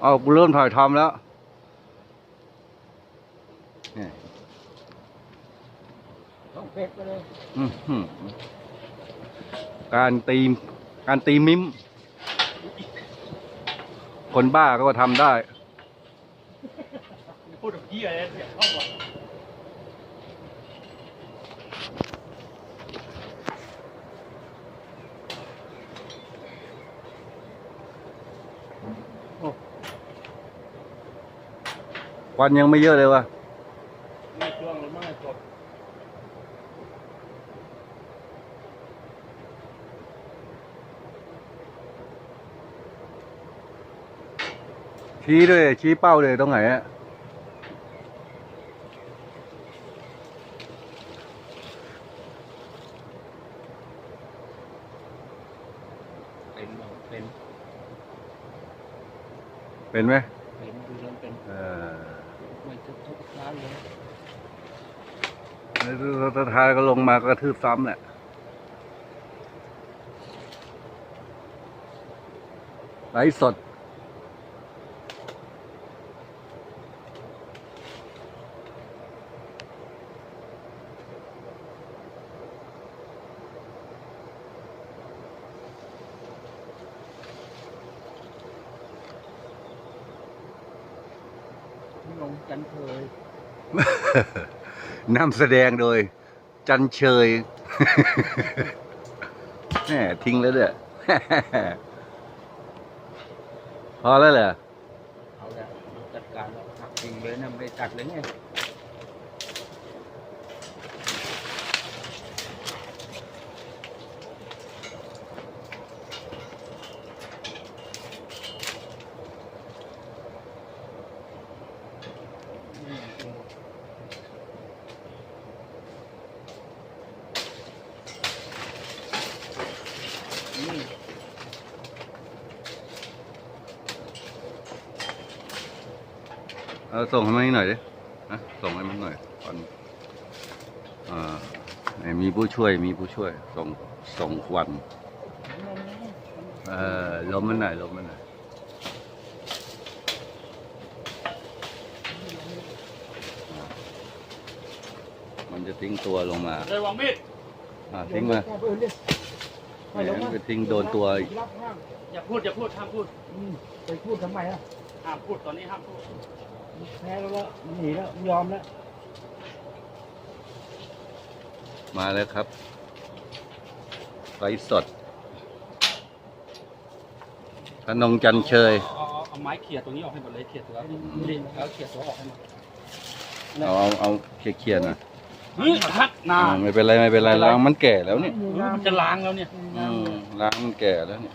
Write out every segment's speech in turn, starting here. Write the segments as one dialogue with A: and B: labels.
A: เอากูเริ่มถ่ายทำแล้วนี่
B: ต้องเพชรไปเลย
A: อื้อหือการตีมการตีมิม คนบ้าก็ทำได้
B: พูดถึงพี่อะไรเสียเข้าก่อน
A: วันยังไม่เยอะเลยวะ
B: ไม่ช่วงหรือไม่กด
A: ชี้ด้วยชี้เป้าเลยตรงไหนอะ
B: เป็นเป็น
A: เป็นไหม
B: เป็นดูแล้วเป็น
A: เออ แล้วสุดท้ายก็ลงมากระทืบซ้ำแหละไลฟ์สด
B: ลงจันเคย
A: นำแสดงโดย จันเชยแหมทิ้งแล้วเนี่ยพอแล้วเหรอ
B: เอาละจัดการแล้วหักจริงเลยนะไม่ได้ตัดเลยไง
A: เอาส่งให้มันหน่อยดินะส่งให้มันหน่อยก่อนอ่าไหนมีผู้ช่วยมีผู้ช่วย ส่งส่งควันเออลมมันหน่อยลมมันหน่อยมันจะทิ้งตัวลงมา
B: เลยวางมีด
A: อ่าทิ้งมา
C: ไม่ลง
A: มัน
C: มา
A: จะทิ้งโดนตัวอีก
C: รับห้าม
B: อย่าพูดอย่าพูดห้ามพูด
C: อืมไปพูดทำไมอะ
B: ห้ามพูดตอนนี้ห้ามพูด
C: แพ้แล้วละหนีแล้วยอมแล้ว
A: มาแล้วครับไลฟ์สดธนงจันเชย
B: เอาเอาเอาไม้เขี่ยตรงนี้ออกให้หมดเลยเขี่ยตัวไม่ได้แล้วเขี่ยตัวออกให้หมด
A: เอาเอาเอาเคลียร์ๆหน่อย
B: เฮ้ยทักนา
A: อ่าไม่เป็นไรไม่เป็นไรล้างมันแก่แล้วเนี่ย
C: มี
B: เฮ้ย
C: น้ำ
B: มันจะล้างแล้วเนี่ย
A: อืมล้างมันแก่แล้วเนี่ย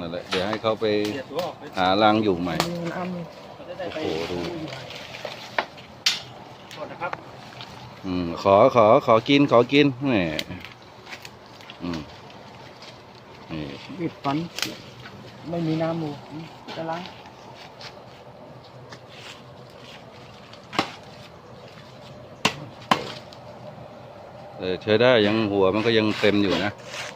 A: นั่นแหละเดี๋ยวให้เขาไป
B: เขี่ยตัวออกไป
A: หารังอยู่ใหม่
C: มีน้ำมี
B: เขาจะได้
A: โอ้
B: ไป
A: โหดู
B: ก่อนนะครับ
A: อืมขอขอขอกินขอกินแหมอืมนี่
C: บิดฟัน ไม่มีน้ำหมูจะล้าง
A: เออใช้ได้ยังหัวมันก็ยังเต็มอยู่นะเออ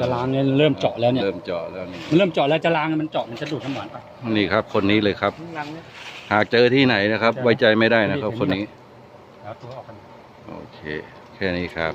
B: จะล้างเนี่ยเริ่มเจาะแล้วเนี่ย
A: เริ่มเจาะแล้วนี่
B: มันเริ่มเจาะแล้วจะล้างมันเจาะมันจะดูดน้ำหวานไป
A: นี่ครับ คนนี้เลยครับ
C: ล้างเนี่ย
A: หากเจอที่ไหนนะครับ
B: ใช่
A: ไว้ใจไม่ได้นะครับ คนนี้
B: แล้วตัวออกกัน
A: โอเค แค่นี้ครับ